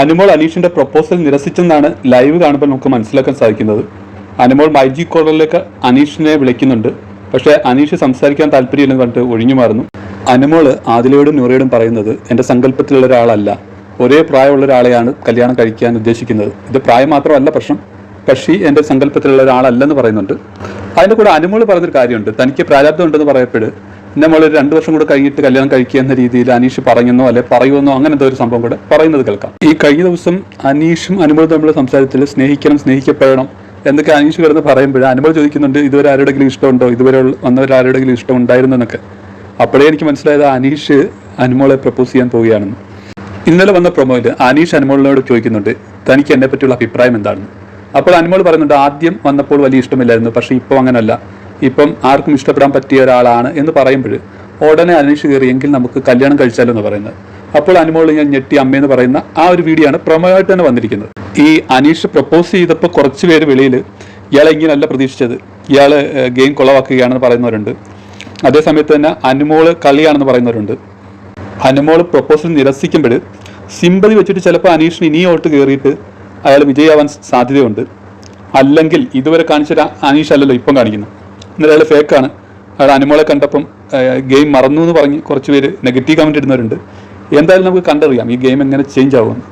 അനുമോൾ അനീഷിന്റെ proposal നിരസിച്ചെന്നാണ് live കാണുമ്പോൾ നമുക്ക് മനസ്സിലാക്കാൻ സാധിക്കുന്നത്. അനുമോൾ മൈജി കോളറിലേക്ക് അനീഷിനെ വിളിക്കുന്നുണ്ട്. പക്ഷേ അനീഷ് സംസാരിക്കാൻ താല്പര്യമില്ലെന്ന് പറഞ്ഞിട്ട് ഒഴിഞ്ഞു മാറുന്നു. അനുമോൾ ആദിലയോടും നൂറയോടും പറയുന്നത് എന്റെ സങ്കല്പത്തിലുള്ള ഒരാളല്ല. ഒരേ പ്രായമുള്ള ഒരാളെയാണ് കല്യാണം കഴിക്കാൻ ഉദ്ദേശിക്കുന്നത്. ഇത് പ്രായം മാത്രമല്ല പ്രശ്നം. കക്ഷി എന്റെ സങ്കല്പത്തിലുള്ള ഒരാളല്ലെന്ന് പറയുന്നുണ്ട്. അതിന്റെ കൂടെ അനുമോൾ പറഞ്ഞൊരു കാര്യമുണ്ട്. തനിക്ക് പ്രാരാബ്ദം ഉണ്ടെന്ന് പറയപ്പെട്. നമ്മൾ രണ്ടു വർഷം കൂടെ കഴിഞ്ഞിട്ട് കല്യാണം കഴിക്കുക എന്ന രീതിയിൽ അനീഷ് പറയുന്നോ അല്ലെ പറയുമെന്നോ അങ്ങനത്തെ ഒരു സംഭവം കൂടെ പറയുന്നത് കേൾക്കാം. ഈ കഴിഞ്ഞ ദിവസം അനീഷും അനുമോളും തമ്മിലുള്ള സംസാരത്തിൽ സ്നേഹിക്കണം സ്നേഹിക്കപ്പെടണം എന്നൊക്കെ അനീഷ് കിടന്ന് പറയുമ്പോൾ അനുമോൾ ചോദിക്കുന്നുണ്ട് ഇതുവരെ ആരുടെങ്കിലും ഇഷ്ടമുണ്ടോ? ഇതുവരെ വന്നവർ ആരുടെങ്കിലും ഇഷ്ടം ഉണ്ടായിരുന്നു എന്നൊക്കെ. അപ്പോഴേ എനിക്ക് മനസ്സിലായത് അനീഷ് അനുമോളെ പ്രപ്പോസ് ചെയ്യാൻ പോവുകയാണെന്ന്. ഇന്നലെ വന്ന പ്രൊമോയിൽ അനീഷ് അനുമോളിനോട് ചോദിക്കുന്നുണ്ട് തനിക്ക് എന്നെ പറ്റിയുള്ള അഭിപ്രായം എന്താണെന്ന്? അപ്പോൾ അനുമോൾ പറയുന്നുണ്ട് ആദ്യം വന്നപ്പോൾ വലിയ ഇഷ്ടമില്ലായിരുന്നു പക്ഷേ ഇപ്പോൾ അങ്ങനല്ല. ഇപ്പം ആർക്കും ഇഷ്ടപ്പെടാൻ പറ്റിയ ഒരാളാണ് എന്ന് പറയുമ്പോൾ ഉടനെ അനീഷ് കയറിയെങ്കിൽ നമുക്ക് കല്യാണം കഴിച്ചാലോ എന്ന് പറയുന്നത്. അപ്പോൾ അനുമോൾ ഞാൻ ഞെട്ടി അമ്മയെന്ന് പറയുന്ന ആ ഒരു വീഡിയോ ആണ് പ്രമോയായിട്ട് തന്നെ വന്നിരിക്കുന്നത്. ഈ അനീഷ് പ്രപ്പോസ് ചെയ്തപ്പോൾ കുറച്ച് പേര് വെളിയിൽ ഇയാളെ ഇങ്ങനെയല്ല പ്രതീക്ഷിച്ചത്. ഇയാൾ ഗെയിം കുളവാക്കുകയാണെന്ന് പറയുന്നവരുണ്ട്. അതേസമയത്ത് തന്നെ അനുമോൾ കളിയാണെന്ന് പറയുന്നവരുണ്ട്. അനുമോൾ പ്രപ്പോസൽ നിരസിക്കുമ്പോൾ സിമ്പതി വെച്ചിട്ട് ചിലപ്പോൾ അനീഷിന് ഇനിയും ഓട്ട് കയറിയിട്ട് അയാൾ വിജയാവാൻ സാധ്യതയുണ്ട്. അല്ലെങ്കിൽ ഇതുവരെ കാണിച്ച അനീഷ് അല്ലല്ലോ ഇപ്പം കാണിക്കുന്നു എന്നിട്ട് അയാൾ ഫേക്കാണ്. അയാൾ അനുമോളെ കണ്ടപ്പം ഗെയിം മറന്നു എന്ന് പറഞ്ഞ് കുറച്ച് പേര് നെഗറ്റീവ് കമന്റ് ഇടുന്നവരുണ്ട്. എന്തായാലും നമുക്ക് കണ്ടറിയാം ഈ ഗെയിം എങ്ങനെ ചേഞ്ച് ആവുമെന്ന്.